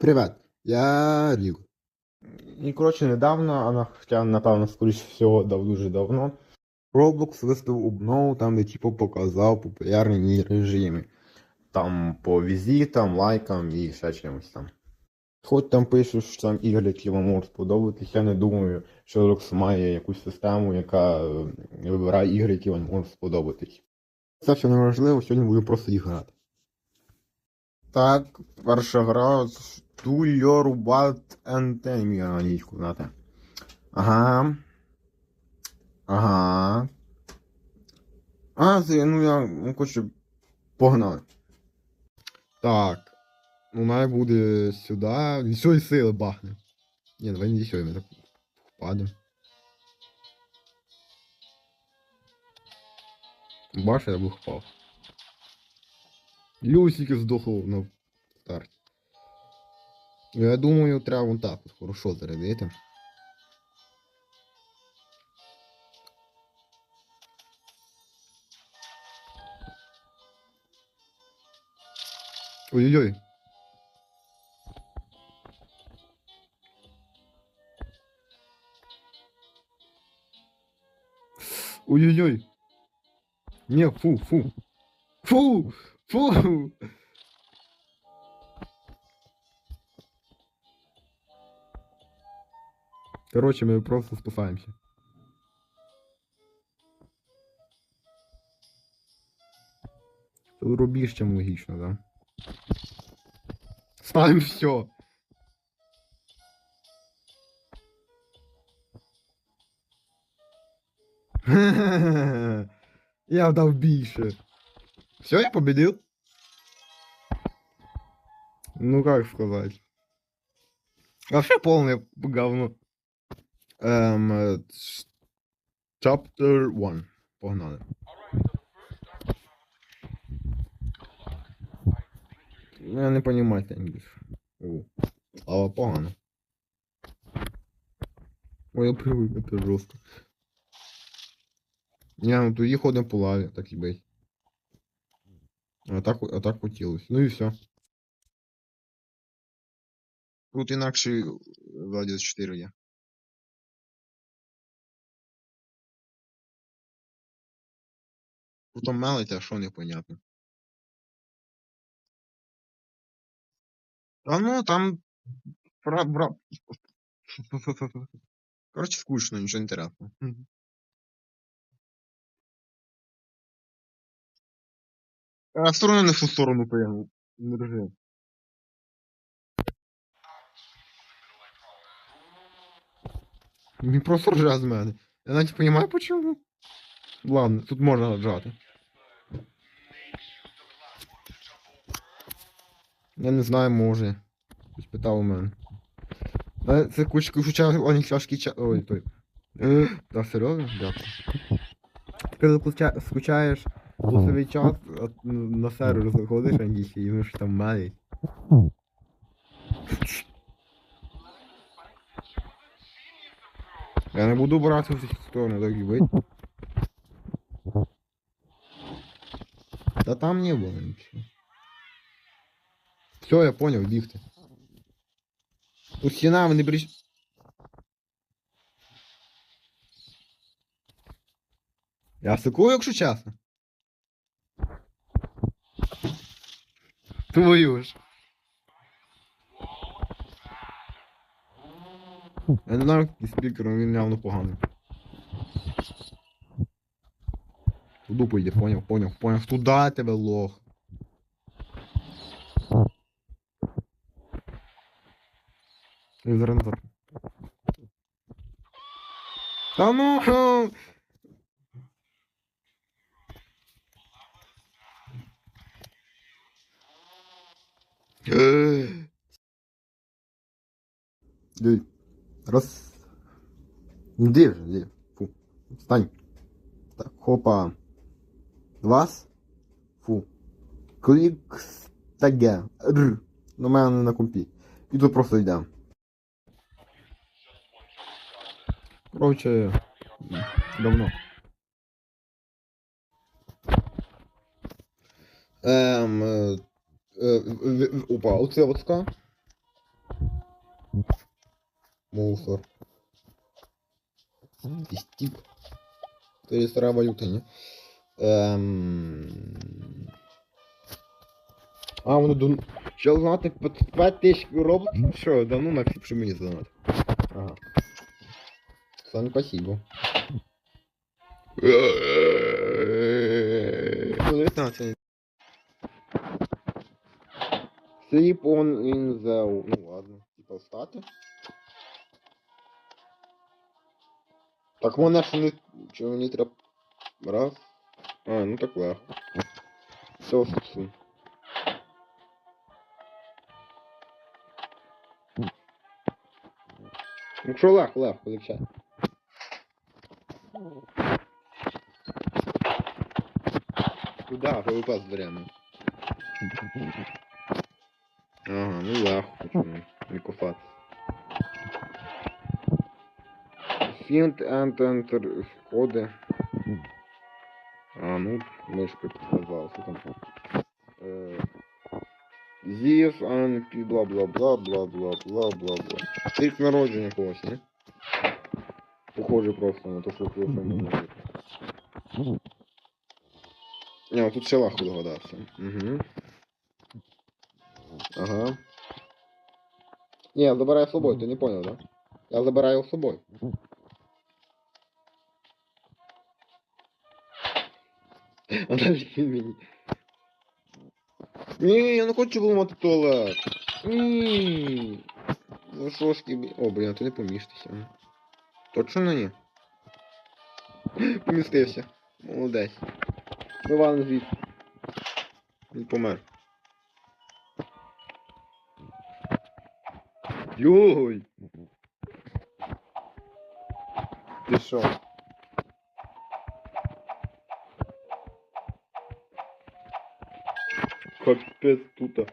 Привет, я Рік. І, коротше, недавно, а на- хоча, напевно, скоріше всього, дав дуже давно, Roblox виставив обнову, там, де типу показав популярні режими. Там по візитам, лайкам і ще чимось там. Хоч там пишуть, що там ігри, які вам можуть сподобатись, я не думаю, що Roblox має якусь систему, яка вибирає ігри, які вам можуть сподобатись. Це все неможливо, сьогодні буду просто їх грати. Так, перша гра Do your what and enemy англійську знати. Ага. Ага. А, це, ну я ну, хочу. Погнали. Так. Ну, має буде сюди. Від всієї сили бахне. Ні, давай не ми так впадемо. Бачиш, я був впав. Люсики здохло на старті. Я думаю, треба вон так от хорошо зарядити. Ой-ой-ой. Ой-ой-ой. Не, фу, фу. Фу! Фу! Короче, мы просто спасаемся. Тут рубіж чим логічно, да? Ставим все. Я дав більше. Все, я победил? Ну как сказать? Вообще полное говно. Эм, э, с- chapter 1. Погнали. Ну, Я не понимаю англійську. О, слава погано. Ой, я привык, это жорстко. Не, ну тоді ходимо по лаві, так і бить. А так, а так хотілося. Ну і все. Тут інакше Владіс 4 є. Тут мелить, а що непонятно. А ну там. Бра, бра... Короче, скучно, нічого інтересного. А в сторону не в ту сторону поїхав. Не держи. Він просто ржа з мене. Я навіть розумію, чому. Ладно, тут можна ржати. Я не знаю, може. Хтось питав у мене. Е, Це кучка куча олімпіадський ча... Ой, той. Е, Та серйозно? Дякую. Ти коли скуча- скучаєш свій час от, на сервер заходиш англійський, і вони ж там мають. Я не буду брати в цю сторону, так і бить. Та там не було нічого. Все, я понял, бігти. Тут стіна, вони бріж... Я сикую, якщо чесно. Твою ж. Я не знаю, який спікер, він явно поганий. Дупу йде, поняв, поняв, поняв. Туда тебе лох. Зараз. Та ну. ху. Е. Раз. Іди вже, іди. Фу. Встань. Так, хопа. Два. Фу. Клік. Таге. Р. Ну, мене на компі. І тут просто йдемо. Короче, давно. Ем, е, е, в- в- опа, оце от ска. Мусор. Стіп. То є стара валюта, ні? Ем... А, воно до... Що знати, 5 тисяч роблоксів? Що, давно Максим, що мені задонати? Ага. Сан, спасибо. 19. Sleep on in the... Ну ладно, типа статы. Так мы наши не... Чего не трап... Раз. А, ну так ладно. Все, собственно. Ну что, лах, лах, получается. Куда выпал прямо? Ну. Ага, ну да, почему? Не купаться. Синт антентер коды. А, ну, мышка показалась. Там. Э, this and бла-бла-бла-бла-бла-бла-бла-бла. Ты к народу не когось, не? Похоже просто на то, що я можна бути. Не, ну тут все легко догадався. Угу. Ага. Не, я забираю с собой, ты не понял, да? Я забираю с собой. А далі він мені. Ні, я не хочу вламати туалет. Ні. Ну що ж тобі. О, блін, а ти не помістишся. Точно ні? Помістився. Молодець. Вивалим звідси. Він помер. Йой! Ти що? Капець тута.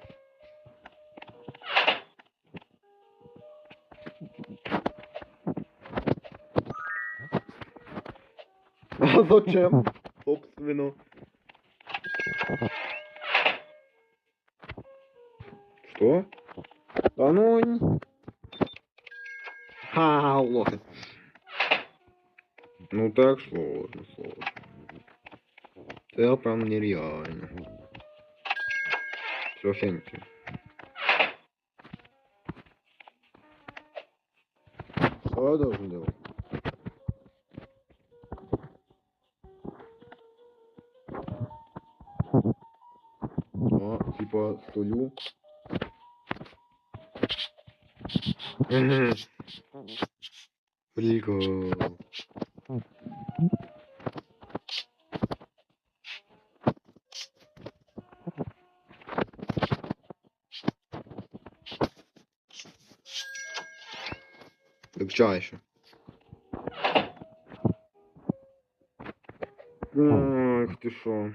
Зачем? Собственно. Что? Да ну... Ха, лохи. Ну так сложно, сложно. Это прям нереально. Софеньки. Что я должен делать? потулю. Прикол. Чай еще. Ах ты шо.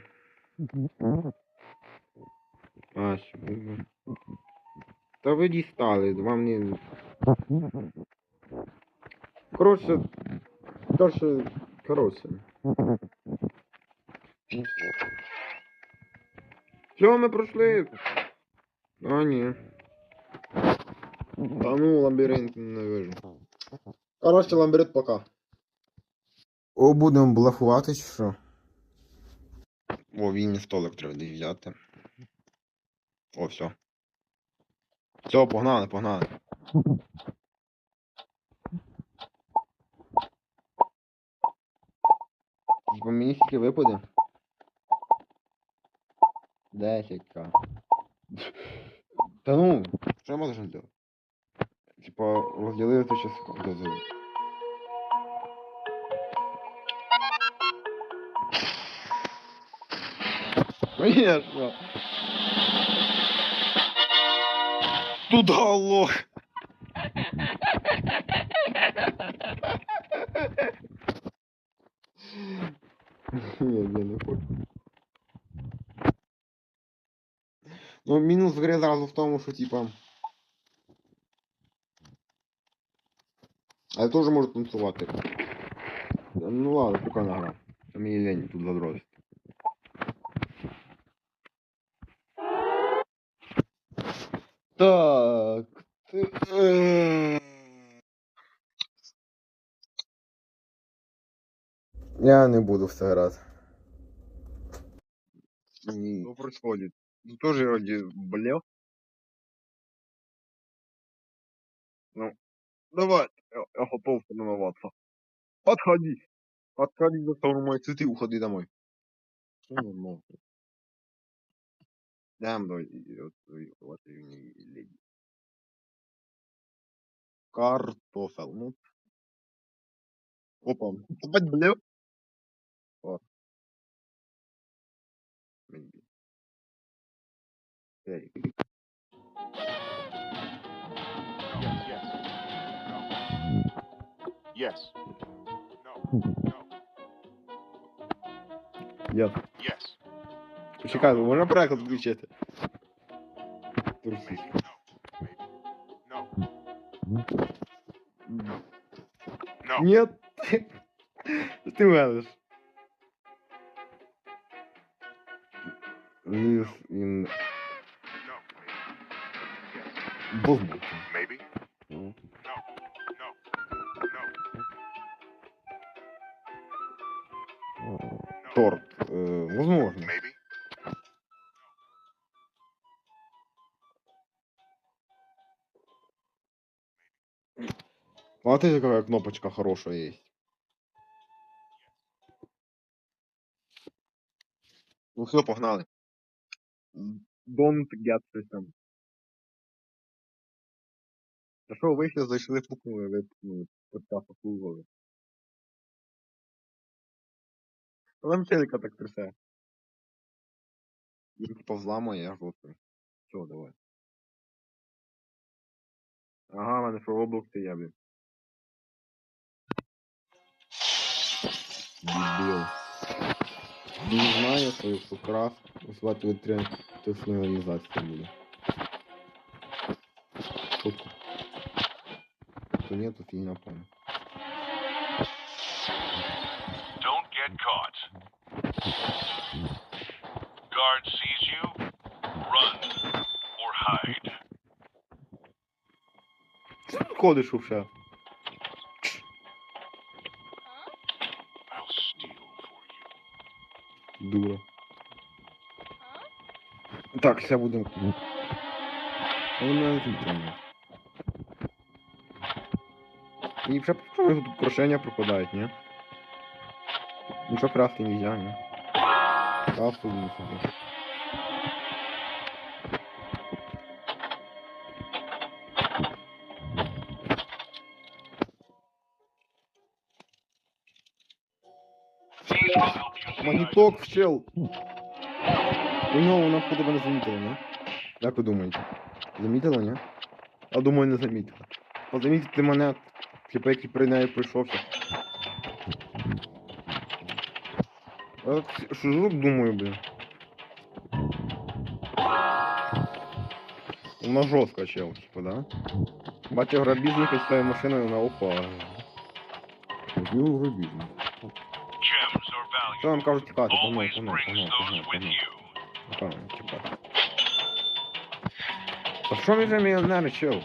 Сьогодні. Та ви дістали, вам не... Коротше, коротше, коротше. Все, ми пройшли. А, ні. Та ну, лабіринт не вижу. Коротше, лабіринт пока. О, будемо блефувати чи що? О, вільний столик треба взяти. О, все. Все, погнали, погнали. Типа мені скільки випаде? 10к. Та ну, що я можу зробити? Типа, розділити частку дозу. Конечно. Туда лох. Ну, мінус гри зразу в тому, що типа. А я теж можу танцювати. Ну ладно, прикольна гра. А Мені лень тут задротити. Так, Я не буду все грати. Что происходит? Ты тоже вроде болел? Ну, давай, я, я готов тренироваться. Подходи. Подходи за мой цветы, уходи домой. Ну, ну. До вот леди. Картофел. Ну. Опа. Опять болел? О. Эй. Yes, yes. No. No. Я. Yes. Почекай, можна переклад включити? No. Нет. Ти мелиш. No. No. No. Торт. Смотри, какая кнопочка хорошая есть. Ну все, погнали. Don't get system. Та що, вийшли, зайшли, пукнули, випукнули. Подкаста слухали. Там челика так трясе. Типа взламує, я жовтий. Все, давай. Ага, в мене що Roblox є, блін. Дебіл. Не знаю, що якщо крас, звати витрян, то фіналізація буде. Шутка. То ні, то фігня повна. Don't get caught. Guard sees you. ходиш you. Дура. Так, тут тягне. І вже тут крушення пропадають, ні? Нічого красти нельзя, ні? Красти не собі. You find Магніток чел. У нього вона походу мене замітила, ні? Як ви думаєте? Замітила, ні? Я думаю, не замітила. Позамітити мене, типу, який при неї прийшовся. Так сижу, думаю, блін. Вона жорстка чел, типу, да? Бачу грабіжника з цією машиною на опа. Його грабіжник. gems or Що вам valuables. кажуть тікати? Погнали, Always погнали, brings погнали, those погнали, with погнали. you. Погнали, тікати. А що він же мільйонер, чел?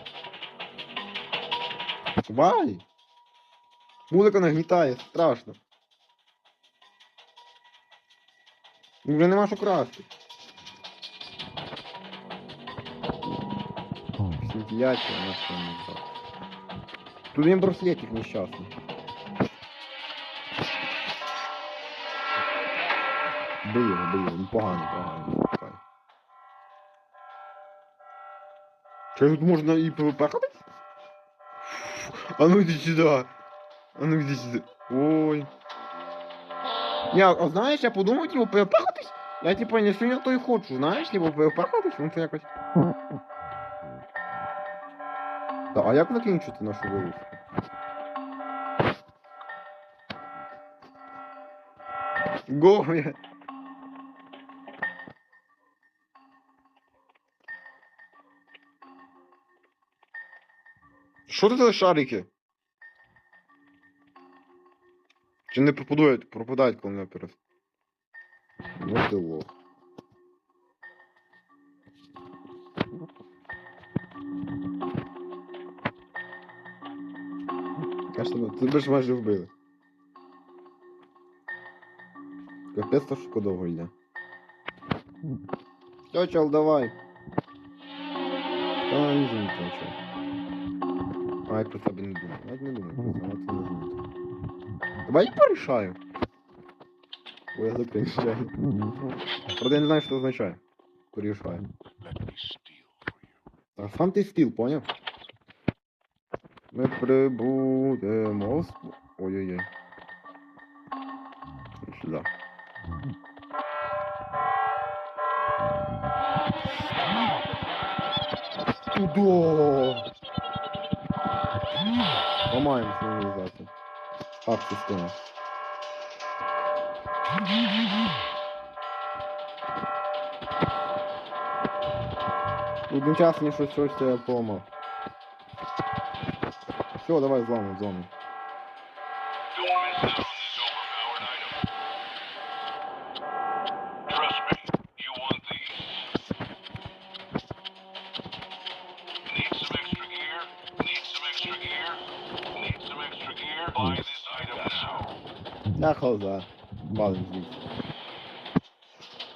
Бай! Музика нагнітає, страшно. Ну, Вже нема що красти. Вентиляція, у нас там не так. Тут він браслетик нещасний. Бий його, бий його, ну поганий, поганий. Чекай. Чи тут можна і ПВП ходити? А ну іди сюди. А ну іди сюди. Ой. Я, а знаєш, я подумав, типу, ПВП ходить? Я типу не сильно то і хочу, знаєш, типу ПВП ходить, ну це якось. Та, а як закінчити нашу вируску? Го, я... Що за шарики? Чи не пропадають, пропадають, коли мене перес... Ну ти лох. Тебе, ж майже вбили. Капець то шуко довго йде. Чел, давай. Та не зуміти нічого. Я про тебе не думаю. Навіть не думаю, про не. Давай порішаю. Бо я закінчаю. Правда, я не знаю, що це означає. Порішаю. А сам ти стіл, поняв? Ми прибудемо. з- Ой-ой-ой. Сюди. Тудо! Ламаємо сигналізацію. Хак система. Одночасно щось щось я поламав. Все, давай зламуй, зламуй. Я хаза. Валим звідси.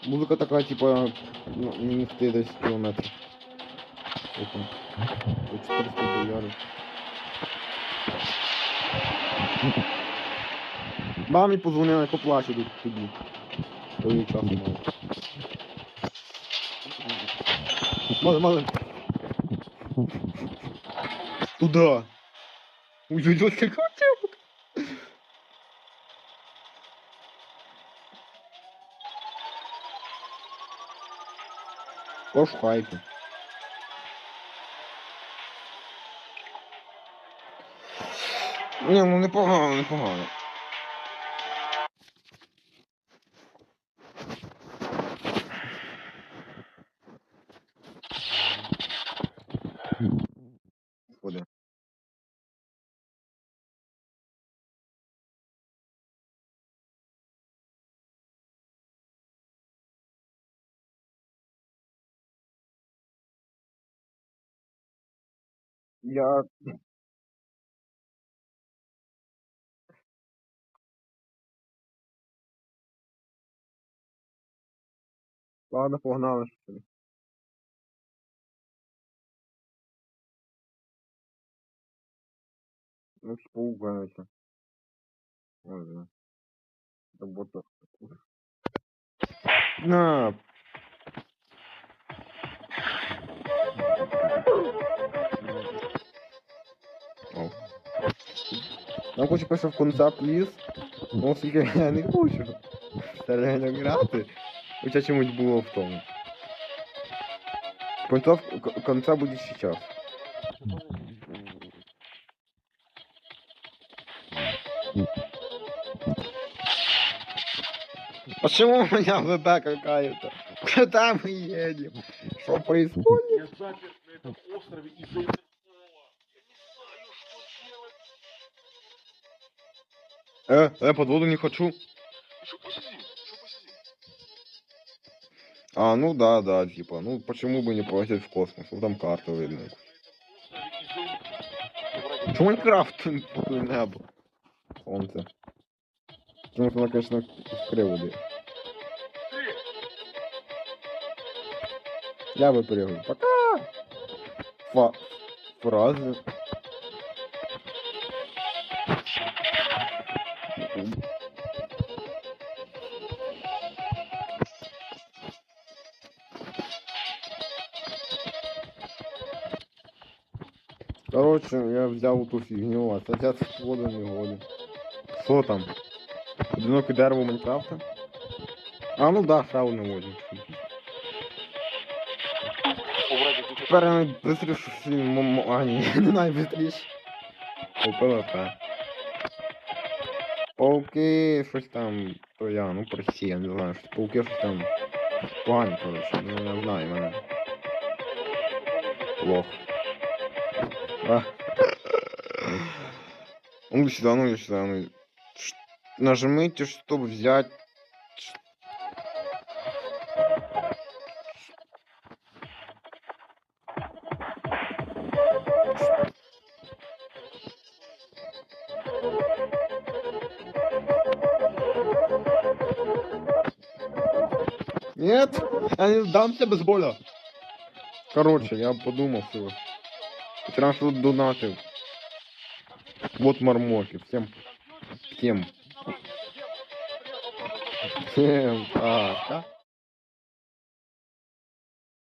Музика типа, ну, мені йти десь кілометр. Окей. По 400 долярів. Мамі позвонила, поплачу тут тобі. Твої часу мало. Мали, мали. Туда. Ой-ой-ой. Пошукайте. Ні, ну непогано, непогано. Я Ладно, погнали. Ну, спугаюся. Ладно. Работа. На. Хочу пише в концепт ліс, ну оскільки я не хочу реально грати. Хоча чомусь було в тому. Концов, к- конца буде сейчас. Почему у меня ВБ какая-то? Куда мы едем? Что происходит? Я заперт на этом острове из-за Э, э, под воду не хочу. А, ну да, да, типа, ну почему бы не полететь в космос? Ну там карта видно. Что Майнкрафт? Он-то. Потому что она, конечно, в будет. Я бы прыгнул. Пока! Фа... Фразы. Короче, я взяв ту фігню, а це в воду не годен. Що там? Одиноке дерево Майнкрафта? А, ну да, ще не годен. Тепер я найбистріше А, ні, не найбистріше. О, ПВП. Пауки, щось там, то я, ну прості, я не знаю, щось пауки щось там погані, коротше, ну я знаю, мене. Плохо. Угли сюда, сюда, ну. Нажмите, чтобы взять. Нет, я не сдамся без боли. Короче, я подумал все. Вчера что. Вот мормоки. Всем. Всем. Всем пока.